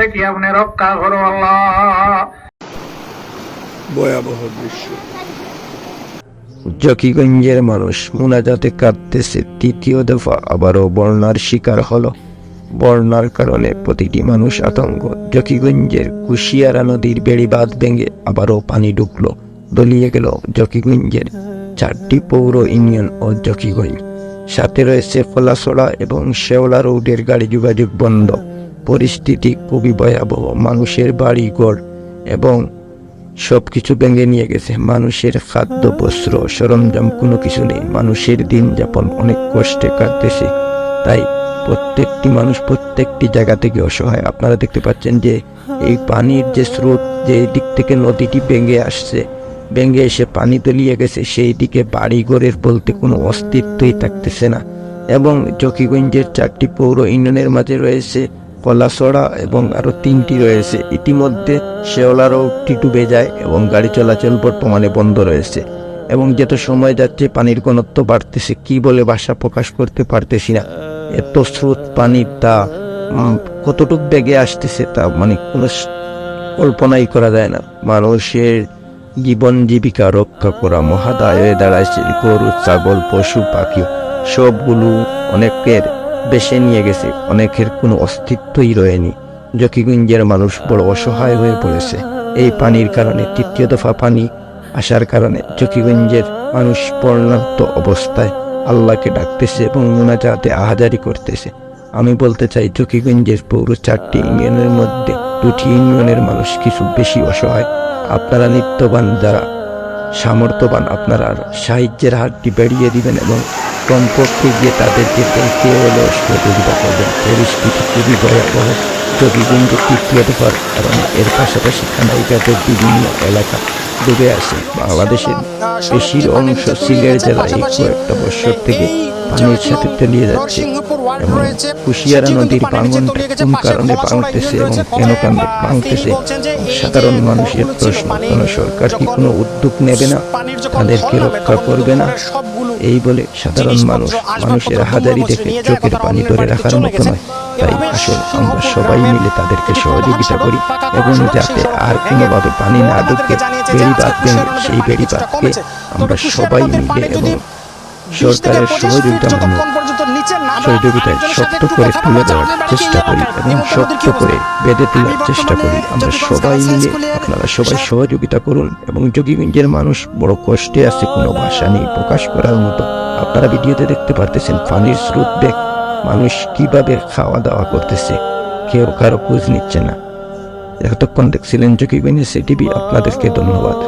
থেকে আপনি রক্ষা করো আল্লাহ ভয়াবহ দৃশ্য জকিগঞ্জের মানুষ মুনাজাতে কাঁদতেছে। তৃতীয় দফা আবারও বন্যার শিকার হলো। বন্যার কারণে প্রতিটি মানুষ আতঙ্ক। জকিগঞ্জের কুশিয়ারা নদীর বেড়িবাঁধ ভেঙে আবারও পানি ঢুকলো। দলিয়ে গেল জকিগঞ্জের চারটি পৌর ইউনিয়ন ও জকিগঞ্জ সাথে রয়েছে ফলাসড়া এবং শেওলা রোডের গাড়ি যোগাযোগ বন্ধ। পরিস্থিতি খুবই ভয়াবহ। মানুষের বাড়ি ঘর এবং সব কিছু ভেঙে নিয়ে গেছে। মানুষের খাদ্য বস্ত্র সরঞ্জাম কোনো কিছু নেই। মানুষের দিন যাপন অনেক কষ্টে কাটতেছে। তাই প্রত্যেকটি মানুষ প্রত্যেকটি জায়গা থেকে অসহায়। আপনারা দেখতে পাচ্ছেন যে এই পানির যে স্রোত যে দিক থেকে নদীটি ভেঙে আসছে, ভেঙে এসে পানি তলিয়ে গেছে, সেই দিকে বাড়িঘরের বলতে কোনো অস্তিত্বই থাকতেছে না। এবং জকিগঞ্জের চারটি পৌর ইউনিয়নের মাঝে রয়েছে কলাসড়া এবং আরও তিনটি রয়েছে। ইতিমধ্যে শেওলা রোডটি ডুবে যায় এবং গাড়ি চলাচল বর্তমানে বন্ধ রয়েছে। এবং যত সময় যাচ্ছে পানির ঘনত্ব বাড়তেছে, কি বলে ভাষা প্রকাশ করতে পারতেছি না। এত স্রোত পানির, তা কতটুক বেগে আসতেছে তা মানে কোনো কল্পনাই করা যায় না। মানুষের জীবন জীবিকা রক্ষা করা মহাদায় দাঁড়াইছে গরু ছাগল, পশু, পাখি, সবগুলো অনেকের বেছে নিয়ে গেছে। অনেকের কোনো অস্তিত্বই রয়েনি। জকিগঞ্জের মানুষ বড় অসহায় হয়ে পড়েছে। এই পানির কারণে, তৃতীয় দফা পানি আসার কারণে জকিগঞ্জের মানুষ পর্ণান্ত অবস্থায় আল্লাহকে ডাকতেছে এবং মোনাজাতে আহাজারি করতেছে। আমি বলতে চাই, জকিগঞ্জের পৌর চারটি ইউনিয়নের মধ্যে দুটি ইউনিয়নের মানুষ কিছু বেশি অসহায়। আপনারা নিত্যবান, যারা সামর্থ্যবান, আপনারা সাহায্যের হাতটি বেরিয়ে দিবেন এবং কমপক্ষে গিয়ে তাদেরকে দেখে হলেও সহযোগিতা করবেন। পরিস্থিতি খুবই ভয়াবহ। জকিগঞ্জ তৃতীয় দফার, কারণে এর পাশাপাশি খানাইকাদের বিভিন্ন এলাকা ডুবে আসে বাংলাদেশের বেশির অংশ সিলেট জেলায় কয়েকটা বছর থেকে পানির সাথে তলিয়ে যাচ্ছে। কুশিয়ারা নদীর ভাঙনটা কোন কারণে ভাঙতেছে এবং কেন কারণে ভাঙতেছে? সাধারণ মানুষের প্রশ্ন কোনো সরকার কি কোনো উদ্যোগ নেবে না? তাদেরকে রক্ষা করবে না? এই বলে সাধারণ মানুষ মানুষের হাজারি দেখে চোখের পানি ধরে রাখার মতো নয় তাই আসল আমরা সবাই মিলে তাদেরকে সহযোগিতা করি এবং যাতে আর কোনোভাবে পানি না ঢুকে বেড়িবাঁধ ভেঙে সেই বেড়িবাঁধকে আমরা সবাই মিলে এবং সরকারের সহযোগিতা সহযোগিতায় শক্ত করে তুলে দেওয়ার চেষ্টা করি এবং শক্ত করে বেঁধে তোলার চেষ্টা করি। আমরা সবাই মিলে আপনারা সবাই সহযোগিতা করুন এবং যোগীগঞ্জের মানুষ বড় কষ্টে আছে কোনো ভাষা নেই প্রকাশ করার মতো। আপনারা ভিডিওতে দেখতে পারতেছেন পানির স্রোত বেগ মানুষ কীভাবে খাওয়া দাওয়া করতেছে কেউ কারও খোঁজ নিচ্ছে না। এতক্ষণ দেখছিলেন যোগীগঞ্জের সিটিভি আপনাদেরকে ধন্যবাদ।